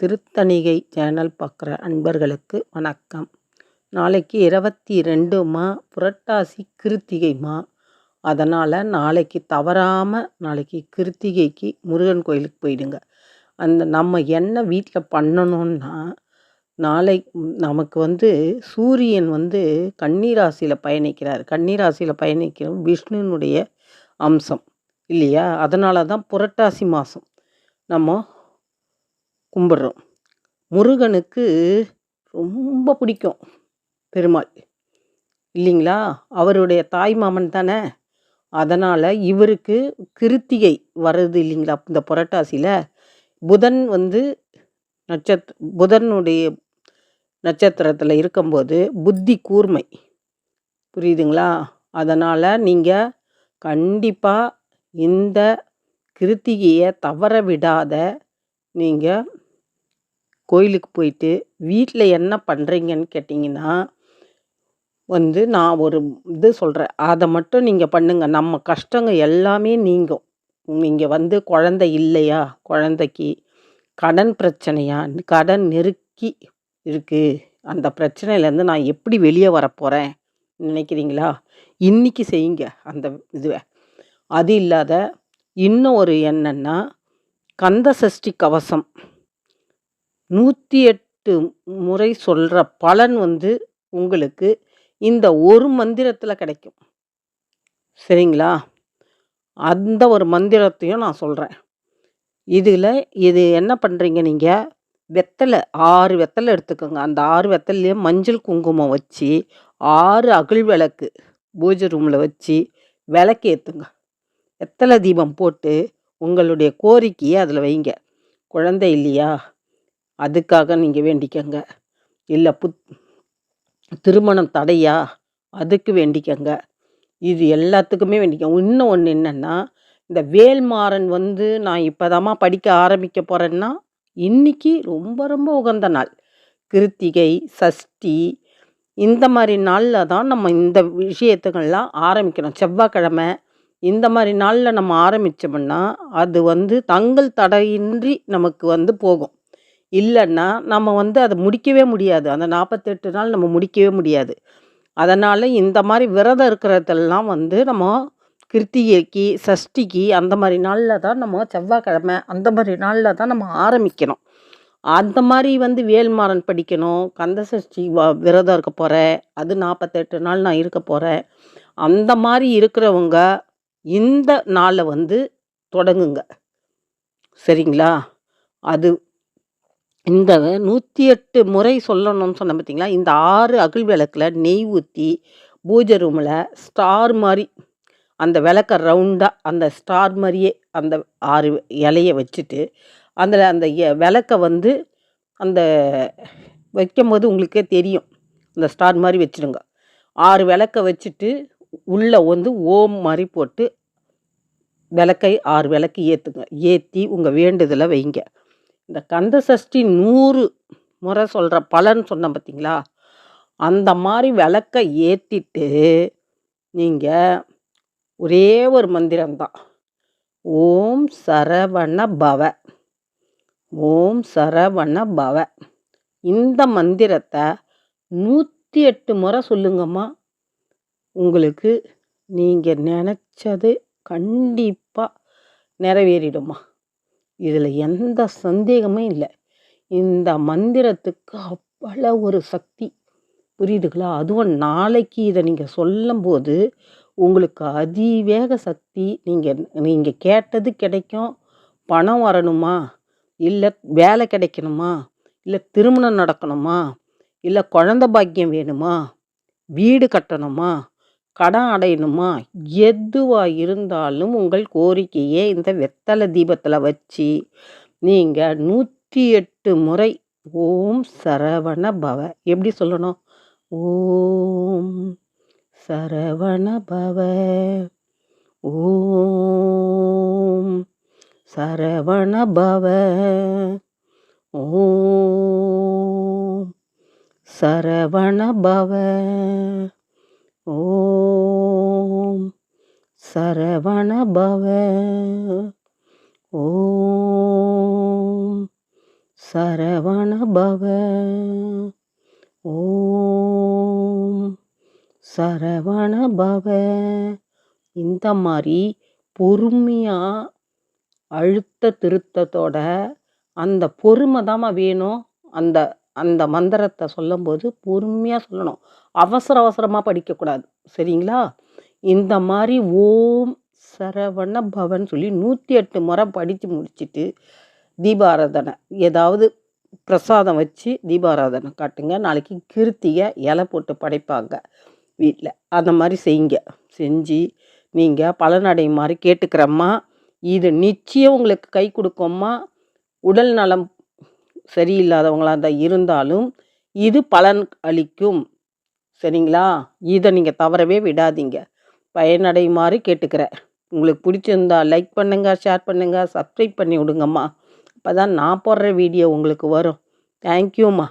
Thiruthanigai channel பார்க்குற அன்பர்களுக்கு வணக்கம். நாளைக்கு இருபத்தி ரெண்டுமா புரட்டாசி கிருத்திகைமா அதனால் நாளைக்கு தவறாமல் நாளைக்கு கிருத்திகைக்கு முருகன் கோயிலுக்கு போயிடுங்க. அந்த நம்ம என்ன வீட்டில் பண்ணணுன்னா நாளை நமக்கு வந்து சூரியன் வந்து கன்னிராசியில் பயணிக்கிறார். கன்னிராசியில் பயணிக்கிற விஷ்ணுனுடைய அம்சம் இல்லையா? அதனால தான் புரட்டாசி மாதம் நம்ம கும்பிட்றோம். முருகனுக்கு ரொம்ப பிடிக்கும் பெருமாள். இல்லைங்களா? அவருடைய தாய் மாமன் தானே? அதனால் இவருக்கு கிருத்திகை வருது இல்லைங்களா? இந்த புரட்டாசியில் புதன் வந்து நட்சத் புதனுடைய நட்சத்திரத்தில் இருக்கும்போது புத்தி கூர்மை. புரியுதுங்களா? அதனால் நீங்கள் கண்டிப்பாக இந்த கிருத்திகையை தவற விடாத நீங்கள் கோயிலுக்கு போயிட்டு வீட்டில் என்ன பண்ணுறீங்கன்னு கேட்டிங்கன்னா வந்து நான் ஒரு இது சொல்கிறேன் அதை மட்டும் நீங்கள் பண்ணுங்கள் நம்ம கஷ்டங்க எல்லாமே நீங்கும். நீங்கள் வந்து குழந்தை இல்லையா? குழந்தைக்கு கடன் பிரச்சனையா? கடன் நெருக்கி இருக்குது அந்த பிரச்சனையிலேருந்து நான் எப்படி வெளியே வரப்போகிறேன் நினைக்கிறீங்களா? இன்றைக்கி செய்யுங்க அந்த இதுவை. அது இல்லாத இன்னும் ஒரு என்னென்னா கந்த சஷ்டி கவசம். நூற்றி எட்டு முறை சொல்கிற பலன் வந்து உங்களுக்கு இந்த ஒரு மந்திரத்தில் கிடைக்கும். சரிங்களா? அந்த ஒரு மந்திரத்தையும் நான் சொல்கிறேன் இதில் இது என்ன பண்ணுறீங்க நீங்கள் வெத்தலை ஆறு வெத்தலை எடுத்துக்கோங்க. அந்த ஆறு வெத்தலையே மஞ்சள் குங்குமம் வச்சு ஆறு அகில் விளக்கு பூஜை ரூமில் வச்சு விளக்கு ஏற்றுங்க வெத்தலை தீபம் போட்டு உங்களுடைய கோரிக்கையை அதில் வைங்க. குழந்தை இல்லையா? அதுக்காக நீங்கள் வேண்டிக்கங்க. இல்லை புத் திருமணம் தடையா? அதுக்கு வேண்டிக்கங்க. இது எல்லாத்துக்குமே வேண்டிக்கோங்க இன்னும் ஒன்று என்னென்னா இந்த வேல்மாறன் வந்து நான் இப்போதாம்மா படிக்க ஆரம்பிக்க போகிறேன்னா இன்றைக்கி ரொம்ப ரொம்ப உகந்த நாள். கிருத்திகை சஷ்டி இந்த மாதிரி நாளில் தான் நம்ம இந்த விஷயத்துக்கள்லாம் ஆரம்பிக்கணும். செவ்வாய்க்கிழமை இந்த மாதிரி நாளில் நம்ம ஆரம்பித்தோம்னா அது வந்து தங்கள் தடையின்றி நமக்கு வந்து போகும். இல்லைன்னா நம்ம வந்து அதை முடிக்கவே முடியாது. அந்த நாற்பத்தெட்டு நாள் நம்ம முடிக்கவே முடியாது. அதனால் இந்த மாதிரி விரதம் இருக்கிறதெல்லாம் வந்து நம்ம கிருத்திகைக்கு சஷ்டிக்கு அந்த மாதிரி நாளில் தான் நம்ம செவ்வாய்க்கிழமை அந்த மாதிரி நாளில் தான் நம்ம ஆரம்பிக்கணும். அந்த மாதிரி வந்து வேல்மாறன் படிக்கணும். கந்த சஷ்டி வ விரதம் இருக்க போகிறேன் அது நாற்பத்தெட்டு நாள் நான் இருக்க போகிறேன் அந்த மாதிரி இருக்கிறவங்க இந்த நாளை வந்து தொடங்குங்க. சரிங்களா? அது இந்த நூற்றி எட்டு முறை சொல்லணும்னு சொன்ன பார்த்தீங்களா இந்த ஆறு அகல் விளக்கில் நெய் ஊற்றி பூஜை ரூமில் ஸ்டார் மாதிரி அந்த விளக்க ரவுண்டாக அந்த ஸ்டார் மாதிரியே அந்த ஆறு இலையை வச்சுட்டு அதில் அந்த விளக்க வந்து அந்த வைக்கும்போது உங்களுக்கே தெரியும். அந்த ஸ்டார் மாதிரி வச்சுடுங்க. ஆறு விளக்க வச்சுட்டு உள்ளே வந்து ஓம் மாதிரி போட்டு விளக்கை ஆறு விளக்கு ஏற்றுங்க ஏற்றி உங்கள் வேண்டுதலை வைங்க. இந்த கந்த சஷ்டி நூறு முறை சொல்கிற பலன் சொன்னேன் பார்த்தீங்களா அந்த மாதிரி விளக்க ஏற்றிட்டு நீங்கள் ஒரே ஒரு மந்திரம்தான். ஓம் சரவண பவ. ஓம் சரவண பவ. இந்த மந்திரத்தை நூற்றி எட்டு முறை சொல்லுங்கம்மா. உங்களுக்கு நீங்கள் நினச்சது கண்டிப்பாக நிறைவேறிடுமா இதில் எந்த சந்தேகமும் இல்லை. இந்த மந்திரத்துக்கு அவ்வளோ ஒரு சக்தி. புரியுதுங்களா? அதுவும் நாளைக்கு இதை நீங்கள் சொல்லும்போது உங்களுக்கு அதிவேக சக்தி. நீங்கள் நீங்கள் கேட்டது கிடைக்கும். பணம் வரணுமா? இல்லை வேலை கிடைக்கணுமா? இல்லை திருமணம் நடக்கணுமா? இல்லை குழந்த பாக்கியம் வேணுமா? வீடு கட்டணுமா? கடன் அடையணுமா? எதுவாக இருந்தாலும் உங்கள் கோரிக்கையை இந்த வெத்தலை தீபத்தில் வச்சு நீங்கள் நூற்றி எட்டு முறை ஓம் சரவண பவ. எப்படி சொல்லணும்? ஓம் சரவண பவ. ஓம் சரவண பவ. ஓம் சரவண பவ. ஓம் சரவணபவ. ஓம் சரவணபவ. ஓம் சரவணபவ. இந்த மாதிரி பொறுமையாக அழுத்த திருத்தத்தோட அந்த பொறுமை தாம்மா வேணும். அந்த அந்த மந்திரத்தை சொல்லும்போது பொறுமையாக சொல்லணும். அவசர அவசரமாக படிக்கக்கூடாது. சரிங்களா? இந்த மாதிரி ஓம் சரவண பவன் சொல்லி நூற்றி எட்டு முறை படித்து முடிச்சுட்டு தீபாராதனை ஏதாவது பிரசாதம் வச்சு தீபாராதனை காட்டுங்க. நாளைக்கு கிருத்திகை இலை போட்டு படைப்பாங்க வீட்டில் அந்த மாதிரி செய்யுங்க. செஞ்சு நீங்கள் பலனடை மாதிரி கேட்டுக்கிறம்மா. இது நிச்சயம் உங்களுக்கு கை கொடுக்கோம்மா. உடல் நலம் சரியில்லாதவங்களாக தான் இருந்தாலும் இது பலன் அளிக்கும். சரிங்களா? இதை நீங்கள் தவறவே விடாதீங்க. பயனடையுமாறு கேட்டுக்கிறேன் உங்களுக்கு பிடிச்சிருந்தா லைக் பண்ணுங்கள் ஷேர் பண்ணுங்கள் சப்ஸ்கிரைப் பண்ணி விடுங்கம்மா. அப்போ தான் நான் போடுற வீடியோ உங்களுக்கு வரும். தேங்க்யூம்மா.